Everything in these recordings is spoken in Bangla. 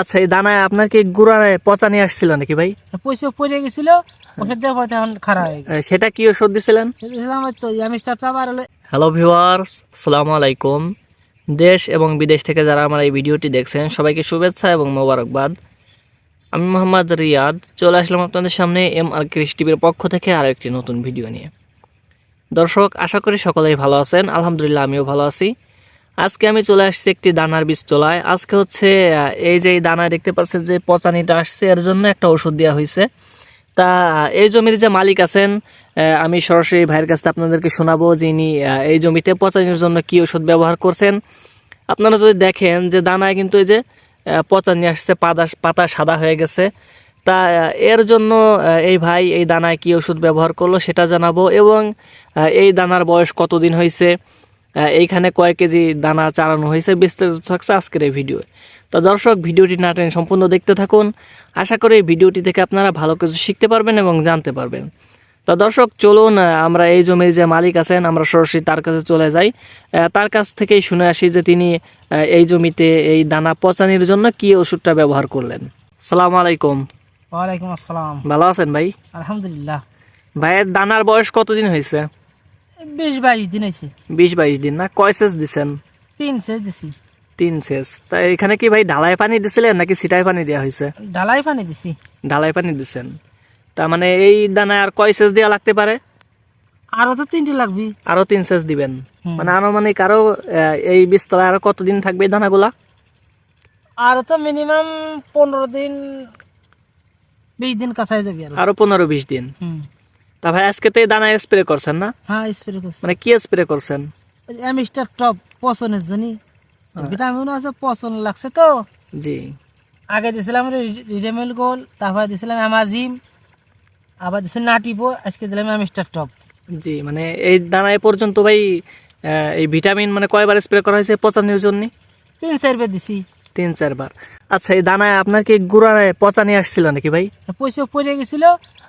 আচ্ছা এই দানায় আপনার কি গুড়ায় পচা নিয়ে আসছিল নাকি ভাই? পয়সা পড়ে গেছিল ওষুধ দেওয়ার পর তখন খারাপ হয়ে গেছে। সেটা কি ওষুধ দিছিলেন? তো হলো। হ্যালো ভিউয়ার্স আসসালামু আলাইকুম। দেশ এবং বিদেশ থেকে যারা আমার এই ভিডিওটি দেখছেন সবাইকে শুভেচ্ছা এবং মোবারকবাদ। আমি মোহাম্মদ রিয়াদ চলে আসলাম আপনাদের সামনে এম আর কৃষ টিভির পক্ষ থেকে আরও একটি নতুন ভিডিও নিয়ে। দর্শক আশা করি সকলেই ভালো আছেন। আলহামদুলিল্লাহ আমিও ভালো আছি। আজকে আমি চলে আসছি একটি দানার বীজ তোলায় আজকে হচ্ছে এই যে দানায় দেখতে পাচ্ছেন যে পচানিটা আসছে, এর জন্য একটা ওষুধ দেওয়া হয়েছে। তা এই জমির যে মালিক আছেন আমি সরাসরি ভাইয়ের কাছে আপনাদেরকে শোনাবো যিনি এই জমিতে পচানির জন্য কি ওষুধ ব্যবহার করছেন। আপনারা যদি দেখেন যে দানায় কিন্তু এই যে পচানি আসছে পাতা পাতা সাদা হয়ে গেছে। তা এর জন্য এই ভাই এই দানায় কি ওষুধ ব্যবহার করল সেটা জানাব এবং এই দানার বয়স কতদিন হয়েছে এইখানে কয় কেজি দানা চালানো হয়েছে বিস্তারিত থাকছে আজকের এই ভিডিও। তো দর্শক ভিডিওটি না টেনে সম্পূর্ণ দেখতে থাকুন। আশা করি ভিডিওটি থেকে আপনারা ভালো কিছু শিখতে পারবেন এবং জানতে পারবেন। তো দর্শক চলুন আমরা এই জমির যে মালিক আছেন আমরা সরাসরি তার কাছে চলে যাই। তার কাছ থেকেই শুনে আসি যে তিনি এই জমিতে এই দানা পচানির জন্য কি ওষুধটা ব্যবহার করলেন। সালাম আলাইকুম। ওয়ালাইকুম আসসালাম। ভালো আছেন ভাই? আলহামদুলিল্লাহ। ভাইয়ের দানার বয়স কতদিন হয়েছে? বিশ বাইশ দিন হয়েছে বিশ বাইশ দিন না? কয় সেচ দিছেন? তিন সেচ দিছি। তিন সেচ। তা এখানে কি ভাই ঢালাই পানি দিছিলেন নাকি সিটাই পানি দেওয়া হয়েছে ঢালাই পানি দিছি। ঢালাই পানি দিছেন। তার মানে এই দানায় আর কয় সেচ দেওয়া লাগতে পারে? আরও তো তিনটে লাগবি। আরও তিন সেচ দিবেন। মানে আনুমানিক আরও এই বীজতলায় আরও কতদিন থাকবে এই দানাগুলা? আরও তো মিনিমাম পনেরো দিন বিশ দিন কাছাই যাবি আর। পনেরো বিশ দিন। তা ভাই আজকে তো এই দানা স্প্রে করছেন না? হ্যাঁ স্প্রে করছি। মানে কি স্প্রে করছেন? অ্যামিস্টার টপ পছনের জন্য। হ্যাঁ। ভিটামিন আছে পছন লাগছে তো। জি। আগে দিছিলাম রিডেমেল গোল তারপরে দিছিলাম অ্যামাজিম আবার দিছিলাম নাটিপো আজকে দিলাম অ্যামিস্টার টপ। জি মানে এই দানা এ পর্যন্ত ভাই এই ভিটামিন মানে কয়বার স্প্রে করা হয়েছে পচানির জন্য? তিন চার বের দিছি। তিন চারবার আচ্ছা এই দানায় আপনার কি গুড়ায় পচানি আসছিল নাকি ভাই? পয়সা পড়ে গেছিল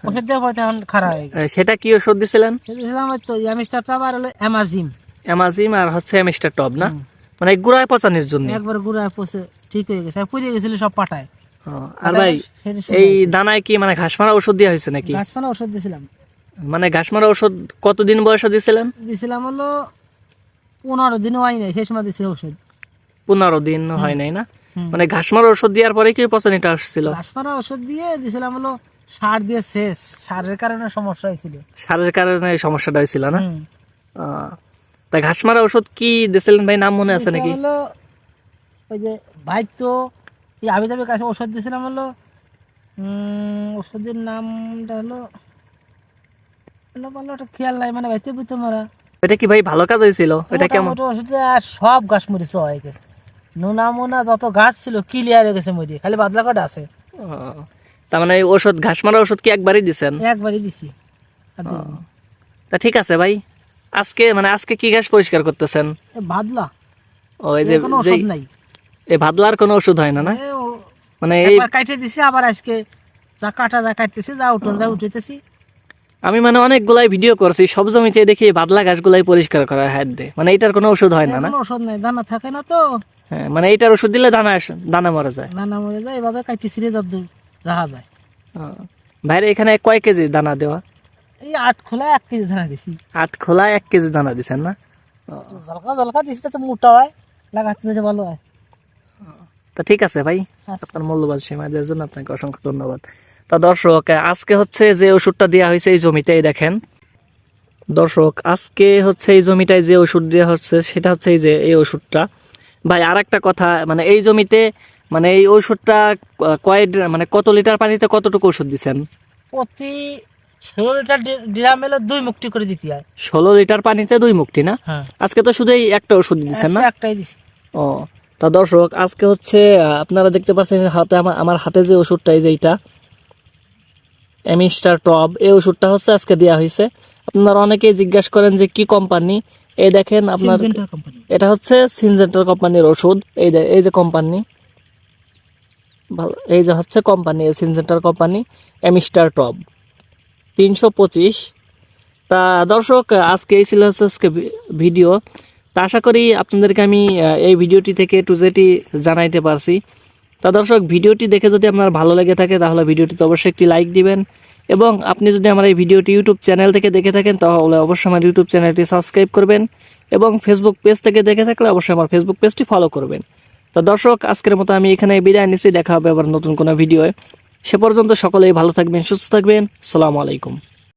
ওষুধ দেওয়ার পর তখন খারাপ হয়ে গেছে। সেটা কি ওষুধ দিছিলেন? দিছিলাম তো অ্যামিস্টার টপ আর হলো অ্যামাজিম অ্যামাজিম আর হচ্ছে মিস্টার টপ না? মানে গুড়ায় পচানির জন্য। একবার গুড়ায় পচে ঠিক হয়ে গেছে পড়ে গেছিল সব পাটায়। আর ভাই এই দানায় কি মানে ঘাস মারা ওষুধ দেওয়া হয়েছে নাকি? গাছপালা ওষুধ দিছিলাম। মানে ঘাস মারা ওষুধ কতদিন বয়সে দিছিলেন? দিছিলাম হলো পনেরো দিনও হয় নাই সেই সময় দিছিল ওষুধ। পনেরো দিন হয় নাই না? মানে ঘাস মারা ওষুধ দেওয়ার পরে কি পচানিটা আসছিল? গাছপালা ওষুধ দিয়ে দিছিলাম হলো সার দিয়ে শেষ সারের কারণে সমস্যা হয়েছিল। সারের কারণে এই সমস্যাটা হয়েছিল না। তা ঘাস মারা ওষুধ কি দিছিলেন ভাই? নাম মনে আছে নাকি? ওই যে বাইক তো এই আবি যাবি কাছে ওষুধ দিয়েছিলাম হলো উম, ওষুধের নামটা হলো বলো ওটা খেয়াল নাই মানে বাইতে বুঝতে মারা এটা কি ভাই ভালো কাজ হয়েছিল? এটা কেমন? ওষুধে আর সব গাছ মরিছে হয়ে গেছে। নোনা মোনা যত গাছ ছিল ক্লিয়ার হয়ে গেছে মরি খালি বাদলা কটা আছে। তার মানে এই ওষুধ ঘাস মারা ওষুধ কি একবারই দিছেন? একবারই দিছি তা ঠিক আছে ভাই আজকে মানে আজকে কি ঘাস পরিষ্কার করতেছেন? বাদলা ও এই যে কোনো ওষুধ নাই। এই ভাদলার কোনো ওষুধ হয় না না? মানে এই একবার কাটে দিছি আবার আজকে যা কাটা যা কাটতেছি যা উঠন যা উঠেতেছি। আমি মানে অনেকগুলাই ভিডিও করছি সব জমিতে দেখি বাদলা গাছগুলাই পরিষ্কার করা হাত দিয়ে। মানে এটার কোনো ওষুধ হয় না না? কোনো ওষুধ নাই দানা থাকে না তো। হ্যাঁ মানে এইটার ওষুধ দিলে দানা আস- দানা মরে যায়। দানা মরে যায় এভাবে কাটি ছিঁড়ে যদ্দূর রাখা যায়। ভাইরে এখানে কয় কেজি দানা দেওয়া? এই আট খোলা এক কেজি দানা দিছি। আট খোলা এক কেজি দানা দিছেন না? জলকা জলকা দিছি তো মোটা হয় লাগাতে দিলে ভালো হয়। তা ঠিক আছে ভাই আচ্ছা। আপনার মূল্যবান সময় দেওয়ার জন্য আপনাকে অসংখ্য ধন্যবাদ। তা দর্শক আজকে হচ্ছে যে ওষুধটা দেওয়া হয়েছে এই জমিতে এই দেখেন। দর্শক আজকে হচ্ছে এই জমিটায় যে ওষুধ দেওয়া হচ্ছে সেটা হচ্ছে এই যে এই ওষুধটা। ভাই আর একটা কথা মানে এই জমিতে মানে এই ওষুধটা ক- কয় মানে কত লিটার পানিতে কতটুকু ওষুধ দিচ্ছেন প্রতি ষোলো লিটার ড্রাম এলো দুই মুক্তি করে দিতে হয়। ষোলো লিটার পানিতে দুই মুক্তি না? হ্যাঁ। আজকে তো শুধু এই একটা ওষুধ দিচ্ছেন না? একটাই দিছি। ও তা দর্শক আজকে হচ্ছে আপনারা দেখতে পাচ্ছেন হাতে আমার আমার হাতে যে ওষুধটা এই যে এইটা এমিস্টার টব এই ওষুধটা হচ্ছে আজকে দেওয়া হয়েছে আপনারা অনেকেই জিজ্ঞাসা করেন যে কি কোম্পানি এই দেখেন আপনার এটা হচ্ছে সিনজেন্টার কোম্পানির ওষুধ। এই এই যে কোম্পানি এই যে হচ্ছে কোম্পানি সিনজেন্টার কোম্পানি এমিস্টার টব তিনশো পঁচিশ। তা দর্শক আজকে এই ছিল হচ্ছে আজকে ভিডিও। তা আশা করি আপনাদেরকে আমি এই ভিডিওটি থেকে টু জেটি জানাইতে পারছি। তা দর্শক ভিডিওটি দেখে যদি আপনার ভালো লেগে থাকে তাহলে ভিডিওটিতে অবশ্যই একটি লাইক দিবেন। এবং আপনি যদি আমার এই ভিডিওটি ইউটিউব চ্যানেল থেকে দেখে থাকেন, তাহলে অবশ্যই আমার ইউটিউব চ্যানেলটি সাবস্ক্রাইব করবেন এবং ফেসবুক পেজ থেকে দেখে থাকলে অবশ্যই আমার ফেসবুক পেজটি ফলো করবেন। তো দর্শক, আজকের মতো আমি এখানে বিদায় নিচ্ছি। দেখা হবে আবার নতুন কোনো ভিডিও সে পর্যন্ত সকলেই ভালো থাকবেন, সুস্থ থাকবেন। সালামু আলাইকুম।